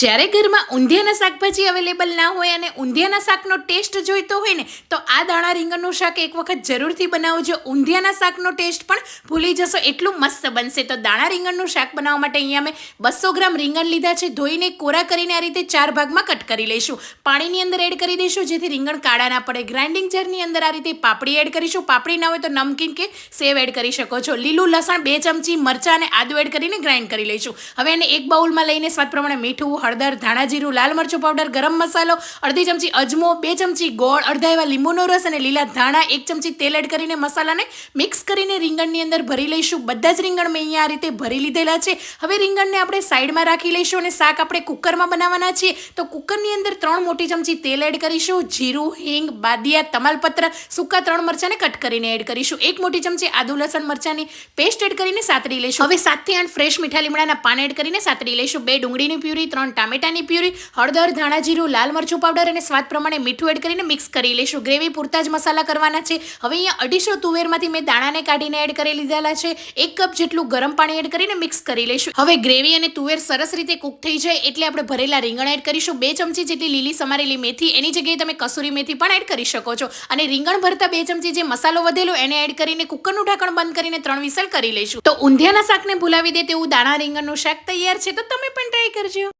જ્યારે ઘરમાં ઊંધિયાના શાકભાજી અવેલેબલ ના હોય અને ઊંધિયાના શાકનો ટેસ્ટ જોઈતો હોય ને, તો આ દાણા રીંગણનું શાક એક વખત જરૂરથી બનાવજો. ઊંધિયાના શાકનો ટેસ્ટ પણ ભૂલી જશો, એટલું મસ્ત બનશે. તો દાણા રીંગણનું શાક બનાવવા માટે અહીંયા અમે બસો ગ્રામ રીંગણ લીધા છે. ધોઈને કોરા કરીને આ રીતે ચાર ભાગમાં કટ કરી લઈશું. પાણીની અંદર એડ કરી દઈશું, જેથી રીંગણ કાળા ના પડે. ગ્રાઇન્ડિંગ જારની અંદર આ રીતે પાપડી એડ કરીશું. પાપડી ના હોય તો નમકીન કે સેવ એડ કરી શકો છો. લીલું લસણ બે ચમચી મરચાં અને આદુ એડ કરીને ગ્રાઇન્ડ કરી લઈશું. હવે એને એક બાઉલમાં લઈને સ્વાદ પ્રમાણે મીઠું હળદર, ધાણા જીરું, લાલ મરચું પાવડર ગરમ મસાલો, અડધી ચમચી અજમો, બે ચમચી ગોળ, અડધા એવા લીંબુનો રસ અને લીલા ધાણા, એક ચમચી તેલ એડ કરીને મસાલાને મિક્સ કરીને રીંગણની અંદર ભરી લઈશું. બધા જ રીંગણ મેં અહીંયા આ રીતે ભરી લીધેલા છે. હવે રીંગણને આપણે સાઈડમાં રાખી લઈશું અને શાક આપણે કુકરમાં બનાવવાના છીએ. તો કુકરની અંદર ત્રણ મોટી ચમચી તેલ એડ કરીશું. જીરું, હિંગ, બાદિયા, તમાલપત્ર, સૂકા ત્રણ મરચાંને કટ કરીને એડ કરીશું. એક મોટી ચમચી આદુ લસણ મરચાંની પેસ્ટ એડ કરીને સાતરી લઈશું. હવે સાતથી આઠ ફ્રેશ મીઠા લીમડાના પાન એડ કરીને સાતરી લઈશું. બે ડુંગળીની પ્યુરી ટામેટાની પ્યુરી, હળદર, ધાણા જીરું, લાલ મરચું પાવડર અને સ્વાદ પ્રમાણે મીઠું એડ કરીને મિક્સ કરી લઈશું. ગ્રેવી પૂરતા જ મસાલા કરવાના છે. હવે અહીંયા અઢીસો તુવેરમાંથી મેં દાણાને કાઢીને એડ કરી લીધેલા છે. એક કપ જેટલું ગરમ પાણી એડ કરીને મિક્સ કરી લઈશું. હવે ગ્રેવી અને તુવેર સરસ રીતે કૂક થઈ જાય એટલે આપણે ભરેલા રીંગણ એડ કરીશું. બે ચમચી જેટલી લીલી સમારેલી મેથી, એની જગ્યાએ તમે કસૂરી મેથી પણ એડ કરી શકો છો. અને રીંગણ ભરતા બે ચમચી જે મસાલો વધેલો, એને એડ કરીને કુકરનું ઢાંકણ બંધ કરીને ત્રણ વિસલ કરી લઈશું. તો ઊંધિયાના શાકને ભૂલાવી દે તેવું દાણા રીંગણનું શાક તૈયાર છે, તો તમે પણ ટ્રાય કરજો.